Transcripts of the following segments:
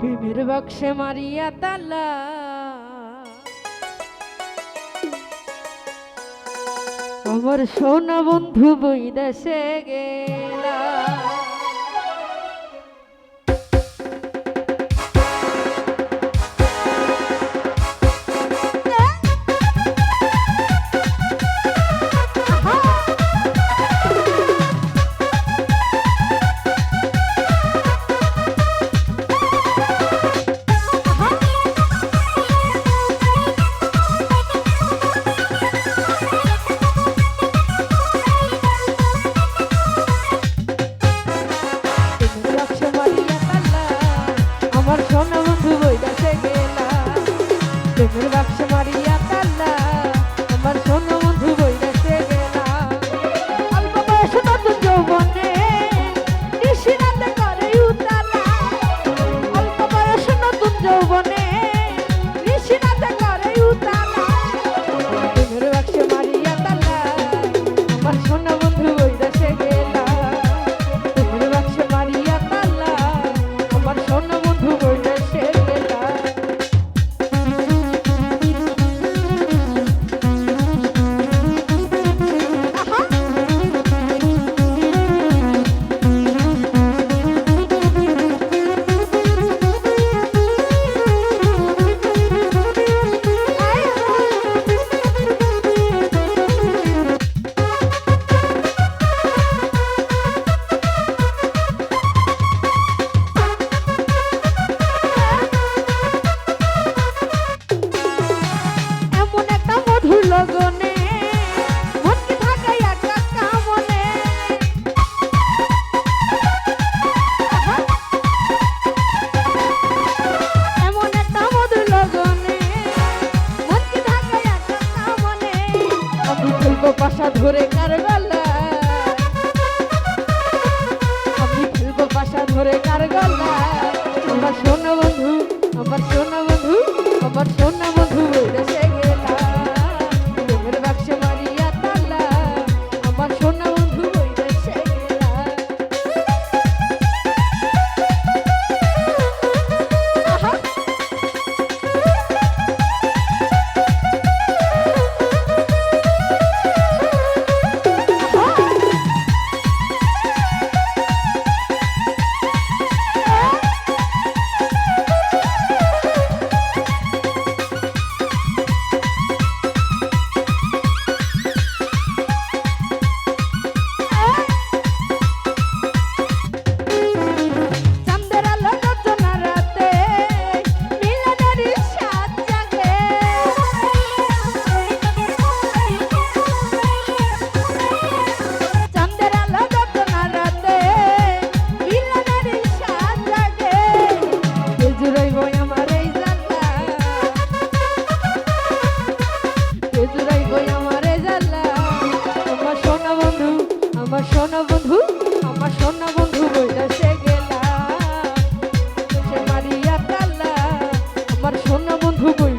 প্রেমের বক্সে মারিয়া তালা। আমার সোনা বন্ধু বই দেশে গে। ধরে কার গলা আমি খেলব বাসা ধরে কার গলা আমার সোনা বন্ধু, আমার সোনা বন্ধু, আমার সোনা আমার সোনা বন্ধু আমার সোনা বন্ধু বইটা সে গেলা মারিয়া তাল্লা আমার সোনা বন্ধু বই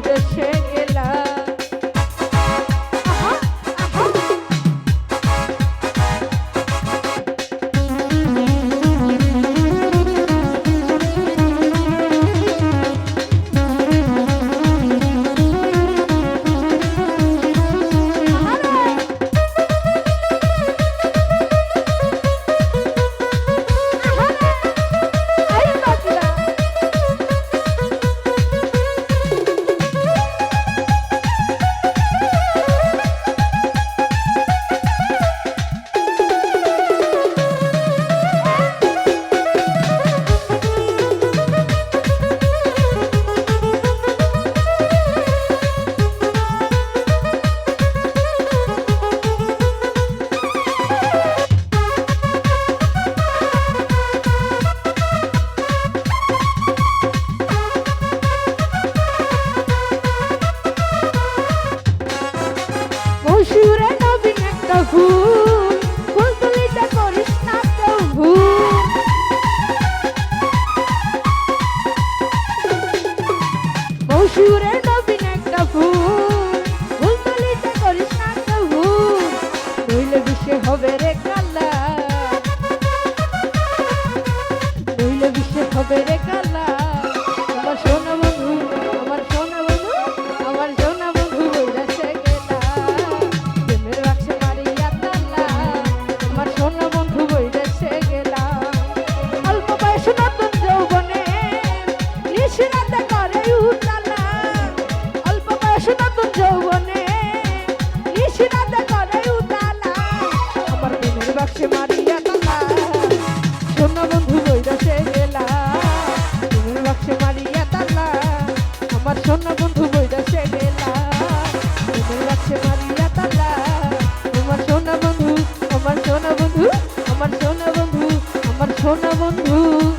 সোনা বন্ধু বইদাসে গেলা। প্রেমের বাক্সে মারিয়া তালা। আমার সোনা বন্ধু, আমার সোনা বন্ধু, আমার সোনা বন্ধু, আমার সোনা বন্ধু।